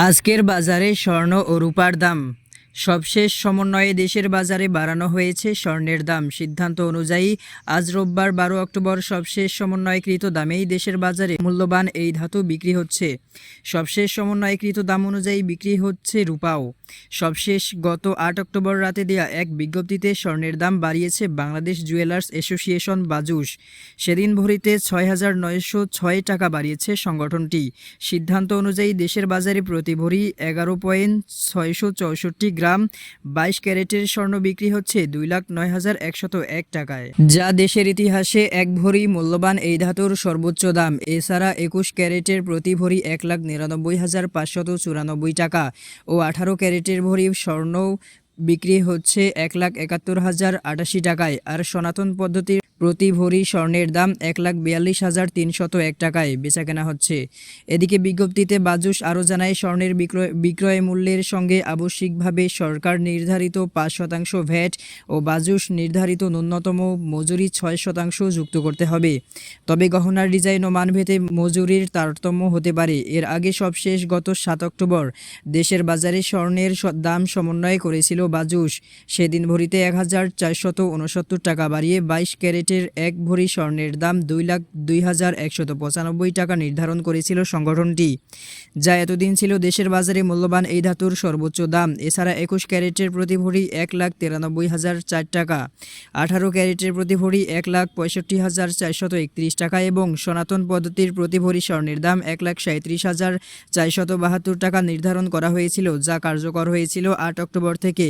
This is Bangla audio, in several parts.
আজকের বাজারে স্বর্ণ ও রূপার দাম। সবশেষ সমন্বয়ে দেশের বাজারে বাড়ানো হয়েছে স্বর্ণের দাম। সিদ্ধান্ত অনুযায়ী, আজ রোববার বারো অক্টোবর সবশেষ সমন্বয়কৃত দামেই দেশের বাজারে মূল্যবান এই ধাতু বিক্রি হচ্ছে। সবশেষ সমন্বয়কৃত দাম অনুযায়ী বিক্রি হচ্ছে রূপাও। সবশেষ গত আট অক্টোবর রাতে দেয়া এক বিজ্ঞপ্তিতে স্বর্ণের দাম বাড়িয়েছে বাংলাদেশ জুয়েলার্স অ্যাসোসিয়েশন বাজুস সেদিন ভরিতে ছয় হাজার নয়শো ছয় টাকা বাড়িয়েছে সংগঠনটি। সিদ্ধান্ত অনুযায়ী দেশের বাজারে প্রতি ভরি এগারো পয়েন্ট ছয়শো চৌষট্টি গ্রাম, বাইশ ক্যারেটের স্বর্ণ বিক্রি হচ্ছে দুই লাখ নয় হাজার একশত এক টাকায়। যা দেশের ইতিহাসে এক ভরি মূল্যবান এই ধাতুর সর্বোচ্চ দাম। এছাড়া একুশ ক্যারেটের প্রতি ভরি এক লাখ নিরানব্বই হাজার পাঁচশত চুরানব্বই টাকা ও আঠারো ক্যারেটের ভরি স্বর্ণ বিক্রি হচ্ছে এক লাখ একাত্তর হাজার আটাশি টাকায়। আর সনাতন পদ্ধতির প্রতি ভরি স্বর্ণের দাম এক লাখ বিয়াল্লিশ হাজার তিনশত এক টাকায় বেচা কেনা হচ্ছে। এদিকে বিজ্ঞপ্তিতে বাজুস আরও জানায়, স্বর্ণের বিক্রয় বিক্রয় মূল্যের সঙ্গে আবশ্যিকভাবে সরকার নির্ধারিত পাঁচ শতাংশ ভ্যাট ও বাজুস নির্ধারিত ন্যূনতম মজুরি ছয় শতাংশ যুক্ত করতে হবে। তবে গহনার ডিজাইন ও মানভেদে মজুরির তারতম্য হতে পারে। এর আগে সবশেষ গত সাত অক্টোবর দেশের বাজারে স্বর্ণের দাম সমন্বয় করেছিল বাজুস সেদিন ভরিতে এক হাজার চারশত উনসত্তর টাকা বাড়িয়ে বাইশ ক্যারেটের এক ভরি স্বর্ণের দাম দুই লাখ দুই হাজার একশত পঁচানব্বই টাকা নির্ধারণ করেছিল সংগঠনটি, যা এতদিন ছিল দেশের বাজারে মূল্যবান এই ধাতুর সর্বোচ্চ দাম। এছাড়া একুশ ক্যারেটের প্রতি ভরি এক লাখ তিরানব্বই হাজার চার টাকা, আঠারো ক্যারেটের প্রতি ভরি এক লাখ পঁয়ষট্টি হাজার চারশত একত্রিশ টাকা এবং সনাতন পদ্ধতির প্রতি ভরি স্বর্ণের দাম এক লাখ সাঁত্রিশ হাজার চারশত বাহাত্তর টাকা নির্ধারণ করা হয়েছিল, যা কার্যকর হয়েছিল আট অক্টোবর থেকে।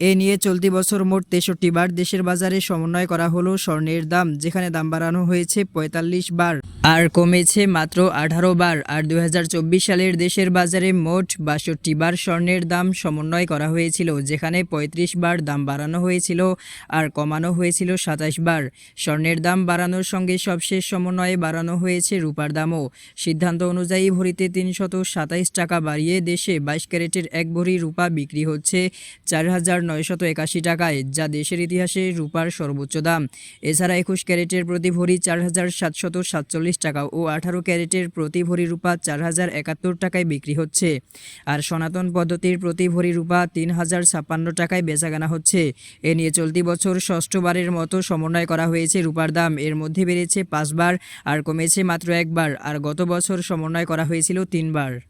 এ নিয়ে চলতি বছর মোট তেষট্টি বার দেশের বাজারে সমন্বয় করা হলো স্বর্ণের দাম, যেখানে দাম বাড়ানো হয়েছে পঁয়তাল্লিশ বার। আর কমেছে মাত্র আঠারো বার। আর দু হাজার চব্বিশ সালের দেশের বাজারে মোট বাষট্টি বার স্বর্ণের দাম সমন্বয় করা হয়েছিল, যেখানে পঁয়ত্রিশ বার দাম বাড়ানো হয়েছিল আর কমানো হয়েছিল সাতাশ বার। স্বর্ণের দাম বাড়ানোর সঙ্গে সবশেষ সমন্বয়ে বাড়ানো হয়েছে রূপার দামও। সিদ্ধান্ত অনুযায়ী ভরিতে তিনশত সাতাইশ টাকা বাড়িয়ে দেশে বাইশ ক্যারেটের এক ভরি রূপা বিক্রি হচ্ছে চার হাজার নয়শত একাশি টাকায়, যা দেশের ইতিহাসে রূপার সর্বোচ্চ দাম। এছাড়া একুশ ক্যারেটের প্রতি ভরি চার হাজার সাতশত সাতচল্লিশ টাকা ও আঠারো ক্যারেটের প্রতি ভরি রূপা চার হাজার একাত্তর টাকায় বিক্রি হচ্ছে। আর সনাতন পদ্ধতির প্রতি ভরি রূপা তিন হাজার ছাপ্পান্ন টাকায় বেচাকেনা হচ্ছে। এ নিয়ে চলতি বছর ষষ্ঠবারের মতো সমন্বয় করা হয়েছে রূপার দাম। এর মধ্যে বেড়েছে পাঁচবার আর কমেছে মাত্র একবার। আর গত বছর সমন্বয় করা হয়েছিল তিনবার।